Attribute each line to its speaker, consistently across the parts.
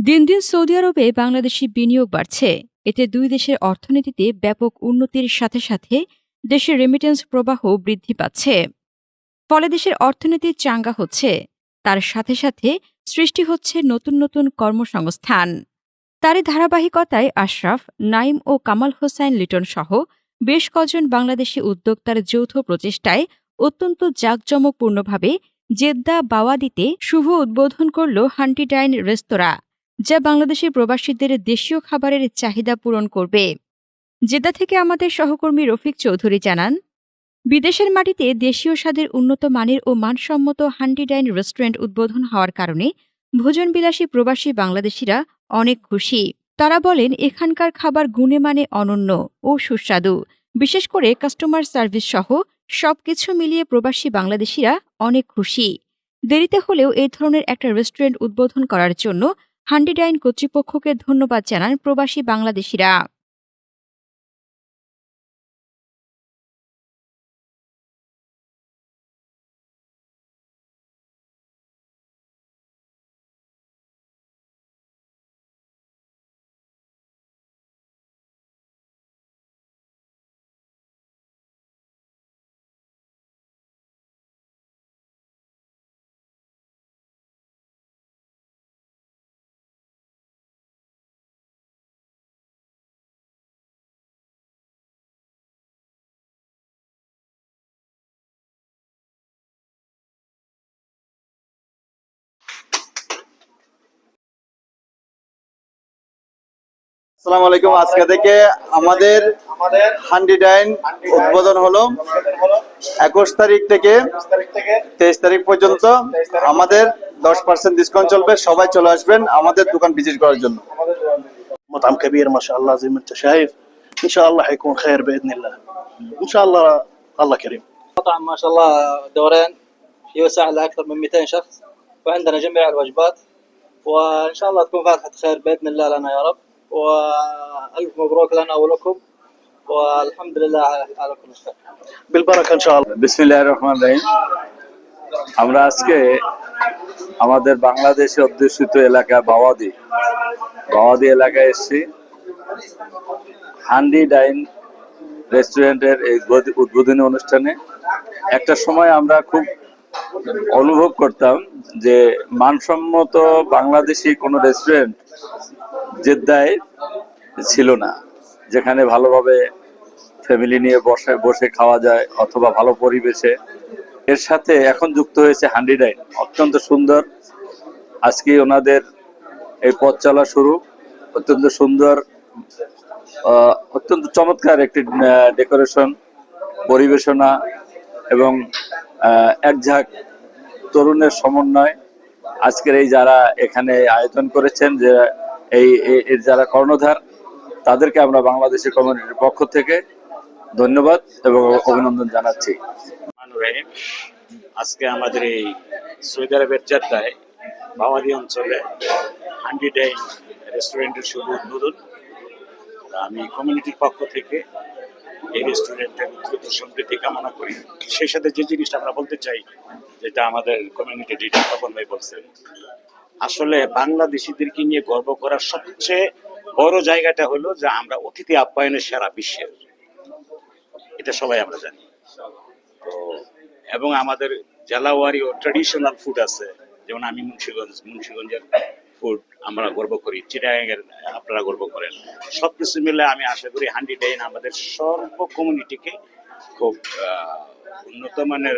Speaker 1: দিন দিন সৌদি আরবে বাংলাদেশি বিনিয়োগ বাড়ছে। এতে দুই দেশের অর্থনীতিতে ব্যাপক উন্নতির সাথে সাথে দেশের রেমিটেন্স প্রবাহ বৃদ্ধি পাচ্ছে। ফলে দেশের অর্থনীতি চাঙ্গা হচ্ছে। তার সাথে সাথে সৃষ্টি হচ্ছে নতুন নতুন কর্মসংস্থান। তারই ধারাবাহিকতায় আশরাফ, নাইম ও কামাল হোসাইন লিটন সহ বেশ কজন বাংলাদেশি উদ্যোক্তার যৌথ প্রচেষ্টায় অত্যন্ত জাঁকজমকপূর্ণভাবে জেদ্দা বাওয়াদিতে শুভ উদ্বোধন করল হান্টিডাইন রেস্তোরাঁ। যা বাংলাদেশের প্রবাসীদের দেশীয় খাবারের চাহিদা পূরণ করবে। জেদ্দা থেকে আমাদের সহকর্মী রফিক চৌধুরী জানান, বিদেশের মাটিতে দেশীয় স্বাদের উন্নত মানের ও মানসম্মত হান্ডিডাইন রেস্টুরেন্ট উদ্বোধন হওয়ার কারণে ভোজনবিলাসী প্রবাসী বাংলাদেশিরা অনেক খুশি। তারা বলেন, এখানকার খাবার গুণে মানে অনন্য ও সুস্বাদু। বিশেষ করে কাস্টমার সার্ভিস সহ সবকিছু মিলিয়ে প্রবাসী বাংলাদেশিরা অনেক খুশি। দেরিতে হলেও এই ধরনের একটা রেস্টুরেন্ট উদ্বোধন করার জন্য হান্ডিডাইন কর্তৃপক্ষকে ধন্যবাদ জানান প্রবাসী বাংলাদেশিরা।
Speaker 2: আসসালামু আলাইকুম আজকে থেকে আমাদের হান্ডি ডাইন উদ্বোধন হলো একুশ তারিখ থেকে তেইশ তারিখ পর্যন্ত আমাদের দশ পার্সেন্ট ডিসকাউন্ট চলবে সবাই চলে আসবেন আমাদের দোকান ভিজিট করার জন্য
Speaker 3: مطعم كبير ما شاء الله زي ما انت شايف ان شاء الله حيكون خير باذن الله ان شاء الله الله كريم
Speaker 4: مطعم ما شاء الله دورين يوسع لاكثر من 200 شخص وعندنا جميع الوجبات وان شاء الله تكون فاتحه خير باذن الله لنا يا رب والف مبروك لنا ولكم والحمد لله على كل شيء
Speaker 3: بالبركه ان شاء الله
Speaker 5: বিসমিল্লাহির রহমান রহিম আমরা আজকে আমাদের বাংলাদেশে অধ্যুষিত এলাকা বাওয়াদি বাওয়াদি এলাকায় এসেছি হান্ডি ডাইন রেস্টুরেন্টের এই উদ্বোধ- উদ্বোধনী অনুষ্ঠানে একটা সময় আমরা খুব অনুভব করতাম যে মানসম্মত বাংলাদেশি কোনো রেস্টুরেন্ট জেদ্দায় ছিল না যেখানে ভালোভাবে ফ্যামিলি নিয়ে বসে বসে খাওয়া যায় অথবা ভালো পরিবেশে। এর সাথে এখন যুক্ত হয়েছে হান্ডি ডাইন অত্যন্ত সুন্দর। আজকে ওনাদের এই পথ চলা শুরু। অত্যন্ত সুন্দর অত্যন্ত চমৎকার একটি ডেকোরেশন পরিবেশনা এবং আহ, এক ঝাঁক তরুণের সমন্বয়। আজকের এই যারা এখানে আয়োজন করেছেন যে এই এর যারা কর্ণধার, তাদেরকে আমরা বাংলাদেশের কমিউনিটির পক্ষ থেকে ধন্যবাদ এবং অভিনন্দন জানাচ্ছি।
Speaker 6: আজকে আমাদের এই সৌদি আরবের জেদ্দায় বাওয়াদি অঞ্চলে হান্ডি ডাইন রেস্টুরেন্টের শুভ উদ্বোধন। আমি কমিউনিটির পক্ষ থেকে এই রেস্টুরেন্টের দ্রুত সমৃদ্ধি কামনা করি। সেই সাথে যে জিনিসটা আমরা বলতে চাই, যেটা আমাদের কমিউনিটি লিডার তপন ভাই বলছেন আসলে বাংলাদেশিদেরকে নিয়ে গর্ব করার সবচেয়ে বড় জায়গাটা হলো যে আমরা অতিথি আপ্যায়নের সেরা বিশ্বের। এটা সবাই আমরা জানি। তো, এবং আমাদের জেলাওয়ারি ও ট্রেডিশনাল ফুড আছে, যেমন আমি মুন্সিগঞ্জ, মুন্সিগঞ্জের ফুড আমরা গর্ব করি চিটাগাঙ্গের আপনারা গর্ব করেন। সব কিছু মিলে আমি আশা করি হান্ডি ডাইন আমাদের সর্ব কমিউনিটিকে খুব উন্নত মানের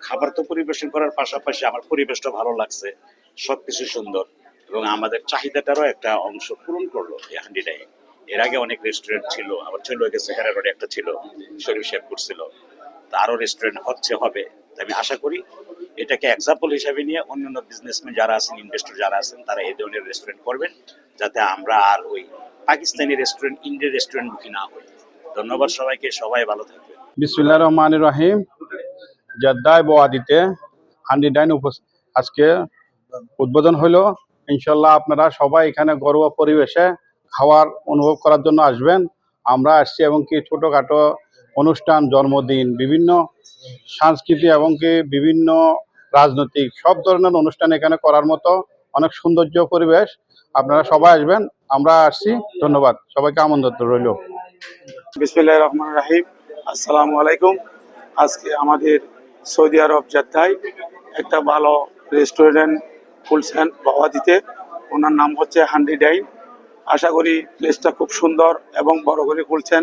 Speaker 6: খাবার তো পরিবেশন করার পাশাপাশি আমার পরিবেশটা ভালো লাগছে। সবকিছু সুন্দর এবং আমাদের চাহিদাটারও একটা অংশ পূরণ করল এই হান্ডি ডাইন এর আগে অনেক রেস্টুরেন্ট ছিল, আবার চলে গেছে হেরারোডে একটা ছিল, শরীফ শেখ করছিল তা আরও রেস্টুরেন্ট হচ্ছে, হবে। আমি আশা করি এটাকে এক্সাম্পল হিসাবে নিয়ে অন্যান্য বিজনেসম্যান যারা আছেন ইনভেস্টর যারা আছেন, তারা এই ধরনের রেস্টুরেন্ট করবেন, যাতে আমরা আর ওই পাকিস্তানি রেস্টুরেন্ট ইন্ডিয়ান রেস্টুরেন্ট মুখী না হই। ধন্যবাদ সবাইকে, সবাই ভালো থাকবেন।
Speaker 7: বিসমুল্লাহ রহমান রহিম। জদ্দায় বোয়াদিতে হান্ডি ডাইন আজকে উদ্বোধন হলো ইনশাল্লাহ আপনারা সবাই এখানে ঘরোয়া পরিবেশে খাওয়ার অনুভব করার জন্য আসবেন। আমরা আসছি এবং কি ছোটোখাটো অনুষ্ঠান, জন্মদিন, বিভিন্ন সাংস্কৃতিক এবং কি বিভিন্ন রাজনৈতিক সব ধরনের অনুষ্ঠান এখানে করার মতো অনেক সৌন্দর্য পরিবেশ। আপনারা সবাই আসবেন, আমরা আসছি। ধন্যবাদ। সবাইকে আমন্ত্রণ রইল।
Speaker 8: বিসমিল্লাহ রহমান রাহিম। আসসালামু আলাইকুম। আজকে আমাদের সৌদি আরব জেদ্দায় একটা ভালো রেস্টুরেন্ট খুলছেন বাওয়াদিতে ওনার নাম হচ্ছে হান্ডি ডাইন। আশা করি প্লেসটা খুব সুন্দর এবং বড় করে খুলছেন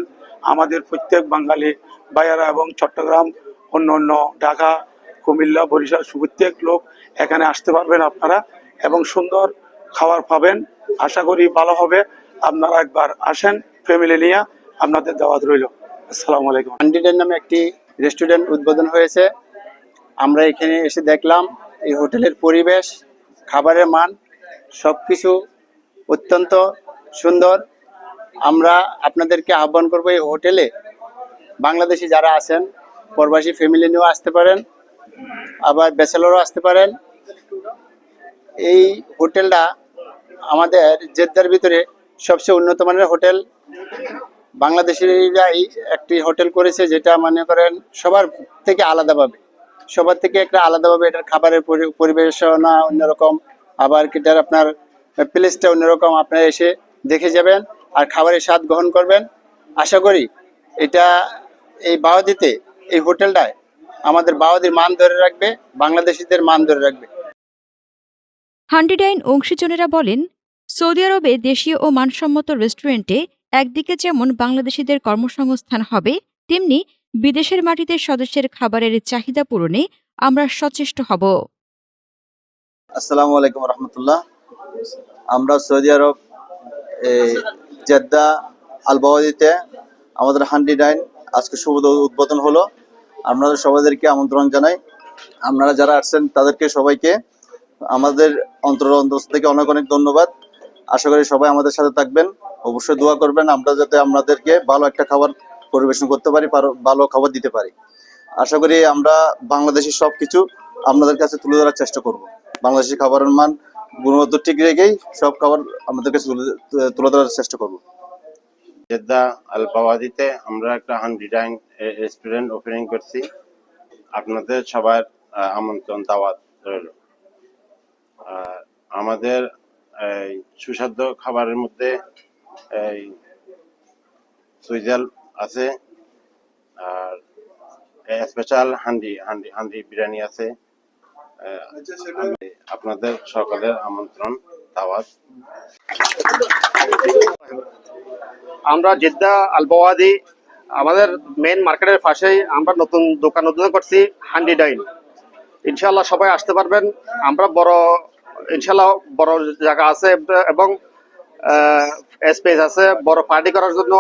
Speaker 8: আমাদের প্রত্যেক বাঙালি ভাইয়ারা এবং চট্টগ্রাম, অন্য অন্য ঢাকা, কুমিল্লা, বরিশাল, প্রত্যেক লোক এখানে আসতে পারবেন আপনারা এবং সুন্দর খাবার পাবেন। আশা করি ভালো হবে। আপনারা একবার আসেন ফ্যামিলি নিয়ে। আপনাদের দাওয়াত রইল। আসসালামু আলাইকুম।
Speaker 2: হান্ডিডের নামে একটি রেস্টুরেন্ট উদ্বোধন হয়েছে। আমরা এখানে এসে দেখলাম এই হোটেলের পরিবেশ। খাবারের মান সব কিছু অত্যন্ত সুন্দর। আমরা আপনাদেরকে আহ্বান করব এই হোটেলে বাংলাদেশি যারা আছেন, প্রবাসী ফ্যামিলি নিয়েও আসতে পারেন, আবার ব্যাচেলরও আসতে পারেন। এই হোটেলটা আমাদের জেদ্দার ভিতরে সবচেয়ে উন্নত মানের হোটেল। বাংলাদেশিরা এই একটি হোটেল করেছে যেটা মনে করেন সবার থেকে আলাদাভাবে। সবার থেকে একটা আলাদাভাবে এটার খাবারের পরিবেশনা অন্যরকম, আবার এটার আপনার প্লেসটা অন্যরকম, আপনারা এসে দেখে যাবেন আর খাবারের স্বাদ গ্রহণ করবেন। আশা করি এটা এই বাওয়াদিতে এই হোটেলটায় আমাদের বাওয়াদির মান ধরে রাখবে, বাংলাদেশিদের মান ধরে রাখবে।
Speaker 1: হান্ডিডাইন অংশীজনেরা বলেন, সৌদি আরবে দেশীয় ও মানসম্মত রেস্টুরেন্টে একদিকে যেমন বাংলাদেশিদের কর্মসংস্থান হবে, তেমনি বিদেশের মাটিতে সদস্যের খাবারের চাহিদা পূরণে আমরা সচেষ্ট হব।
Speaker 2: আসসালামু আলাইকুম রহমতুল্লাহ। আমরা সৌদি আরব জেদ্দা আল বাওয়াদিতে আমাদের হান্ডি ডাইন আজকে শুভ উদ্বোধন হলো। আপনাদের সবাইদেরকে আমন্ত্রণ জানাই। আপনারা যারা আসছেন, তাদেরকে সবাইকে আমাদের অন্তর অন্তর থেকে অনেক অনেক ধন্যবাদ। আশা করি সবাই আমাদের সাথে থাকবেন। অবশ্যই দোয়া করবেন। আমরা যাতে আপনাদেরকে ভালো একটা খাবার পরিবেশন করতে পারি ভালো খাবার দিতে পারি। আশা করি আমরা বাংলাদেশের সব কিছু আপনাদের কাছে তুলে ধরার চেষ্টা করব। বাংলাদেশের খাবারের মান গুণগত ঠিক রেখেই সব খাবার আমাদের কাছে তুলে ধরার চেষ্টা করব।
Speaker 9: জেদ্দা আল আমরা একটা হান্ডি ডাইন রেস্টুরেন্ট ওপেনিং করছি। আপনাদের সবার আমন্ত্রণ, দাওয়াত রইল। আমাদের, এই সুস্বাদ্য খাবারের মধ্যে এই সুইজাল আছে, আর স্পেশাল হান্ডি হান্ডি হান্ডি বিরিয়ানি আছে। আপনাদের সকালের আমন্ত্রণ, দাওয়াত।
Speaker 3: আমরা জেদ্দা আলবাওয়াদি, আমাদের মেন মার্কেটের পাশেই আমরা নতুন দোকান উদ্বোধন করছি, হান্ডি ডাইন। ইনশাল্লাহ সবাই আসতে পারবেন। আমরা বড় ইনশাল্লাহ বড় জায়গা আছে, এবং স্পেস আছে, বড় পার্টি করার জন্য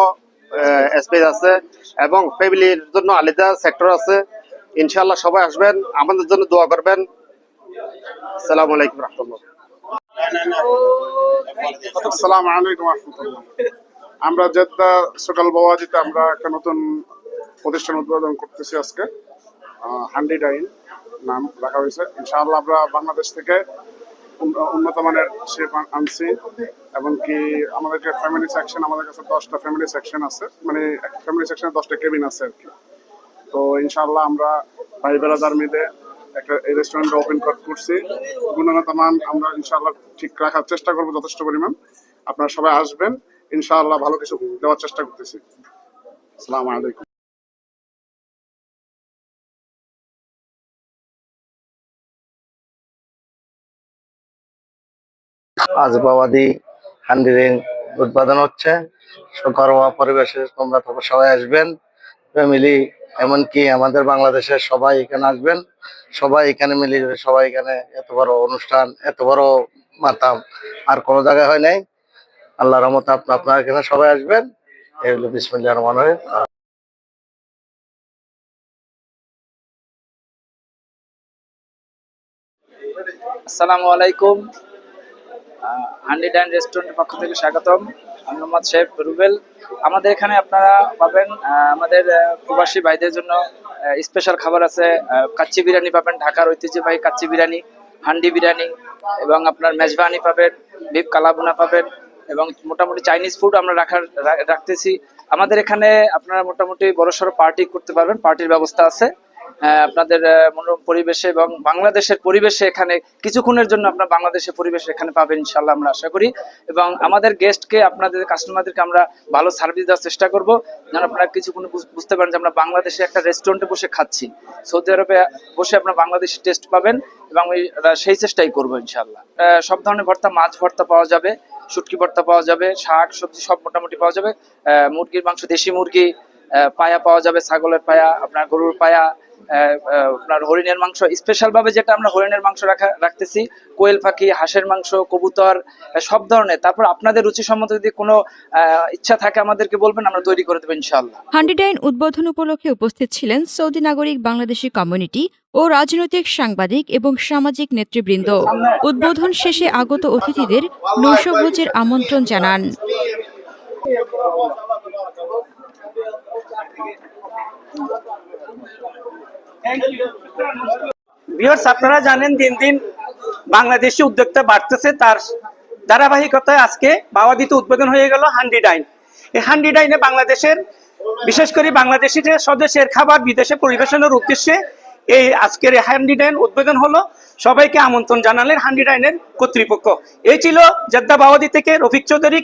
Speaker 3: স্পেস আছে এবং ফ্যামিলির জন্য আলাদা সেক্টর আছে। ইনশাল্লাহ সবাই আসবেন, আমাদের জন্য দোয়া করবেন। আসসালামু আলাইকুম রহমতুল্লাহ।
Speaker 7: আলাইকুম রহমতুল্লাহ। আমরা জেদ্দা সকাল আমরা একটা নতুন প্রতিষ্ঠান উদ্বোধন করতেছি আজকে। হান্ডি ডাইন নাম রাখা হয়েছে। ইনশাআল্লাহ আমরা বাংলাদেশ থেকে উন্নত মানের শেপ আনছি, এবং কি আমাদেরকে ফ্যামিলি সেকশন আমাদের কাছে দশটা ফ্যামিলি সেকশন আছে। মানে ফ্যামিলি সেকশনে দশটা কেবিন আছে আর কি। তো ইনশাআল্লাহ আমরা ভাই বেড়াদার মিলে একটা এই রেস্টুরেন্ট ওপেন করছি। গুণগত মান আমরা ইনশাআল্লাহ ঠিক রাখার চেষ্টা করব যথেষ্ট পরিমাণ। আপনারা সবাই আসবেন। ইনশাআল্লাহ ভালো কিছু দেওয়ার চেষ্টা করতেছি। আসসালামু আলাইকুম।
Speaker 10: আজ বাবাদি হান্ডিরিং উৎপাদন হচ্ছে। ঘরোয়া পরিবেশে তোমরা তো সবাই আসবেন। ফ্যামিলি এমনকি আমাদের বাংলাদেশের সবাই এখানে আসবেন। সবাই এখানে মিলে সবাই এখানে এত বড় অনুষ্ঠান, এত বড় মাতাম আর কোনো জায়গায় হয় নাই। আল্লাহ রহমত আপনার আপনার এখানে সবাই আসবেন। এই হলো বিসমিল্লাহ রহমান রহিম।
Speaker 11: আসসালামু আলাইকুম। হান্ড্রেড অ্যান্ড রেস্টুরেন্টের পক্ষ থেকে স্বাগতম। আমি মোহাম্মদ শেফ রুবেল। আমাদের এখানে আপনারা পাবেন আমাদের প্রবাসী ভাইদের জন্য স্পেশাল খাবার আছে কাচ্চি বিরিয়ানি পাবেন, ঢাকার ঐতিহ্যবাহী কাচ্চি বিরিয়ানি, হান্ডি বিরিয়ানি, এবং আপনার মেজবানি পাবেন, বিফ কালাবুনা পাবেন, এবং মোটামুটি চাইনিজ ফুড আমরা রাখার রাখতেছি। আমাদের এখানে আপনারা মোটামুটি বড়সড় পার্টি করতে পারবেন পার্টির ব্যবস্থা আছে। আপনাদের মনোরম পরিবেশে এবং বাংলাদেশের পরিবেশে এখানে কিছুক্ষণের জন্য আপনার বাংলাদেশের পরিবেশ এখানে পাবেন ইনশাল্লাহ আমরা আশা করি। এবং আমাদের গেস্টকে আপনাদের কাস্টমারদেরকে আমরা ভালো সার্ভিস দেওয়ার চেষ্টা করব। যেন আপনারা কিছুক্ষণ বুঝ- বুঝতে পারেন যে আমরা বাংলাদেশে একটা রেস্টুরেন্টে বসে খাচ্ছি। সৌদি আরবে বসে আপনার বাংলাদেশি টেস্ট পাবেন এবং সেই চেষ্টাই করব ইনশাল্লাহ সব ধরনের ভর্তা, মাছ ভর্তা পাওয়া যাবে, শুটকি ভর্তা পাওয়া যাবে, শাক, সবজি সব মোটামুটি পাওয়া যাবে। মুরগির মাংস, দেশি মুরগি পায়া পাওয়া যাবে, ছাগলের পায়া, আপনার গরুর পায়া আপনার হরিণের মাংস স্পেশাল ভাবে যেটা আমরা হরিণের মাংস রাখা, রাখতেছি, কোয়েল পাখি, হাঁসের মাংস, কবুতর সব ধরনের। তারপর আপনাদের রুচি সম্মত যদি কোনো ইচ্ছা থাকে আমাদেরকে বলবেন, আমরা তৈরি করে দেবো ইনশাল্লাহ
Speaker 1: হান্ডিডাইন উদ্বোধন উপলক্ষে উপস্থিত ছিলেন সৌদি নাগরিক, বাংলাদেশি কমিউনিটি ও রাজনৈতিক সাংবাদিক এবং সামাজিক নেতৃবৃন্দ। উদ্বোধন শেষে আগত অতিথিদের নৈশভোজের আমন্ত্রণ জানান।
Speaker 12: ভিউয়ার্স আপনারা জানেন দিন দিন বাংলাদেশি উদ্যোক্তা বাড়তেছে, তার ধারাবাহিকতায় আজকে মাওয়াদিতে উদ্বোধন হয়ে গেল হান্ডি ডাইন। এই হান্ডি ডাইনে বাংলাদেশের, বিশেষ করে বাংলাদেশি সদস্যের খাবার, বিদেশে পরিবেশনের উদ্দেশ্যে এই আজকের হান্ডি ডাইন উদ্বোধন হলো। সবাইকে আমন্ত্রণ জানালেন হান্ডি ডাইনের কর্তৃপক্ষ। এই ছিল জেদ্দা বাওয়াদি থেকে রফিক চৌধুরী।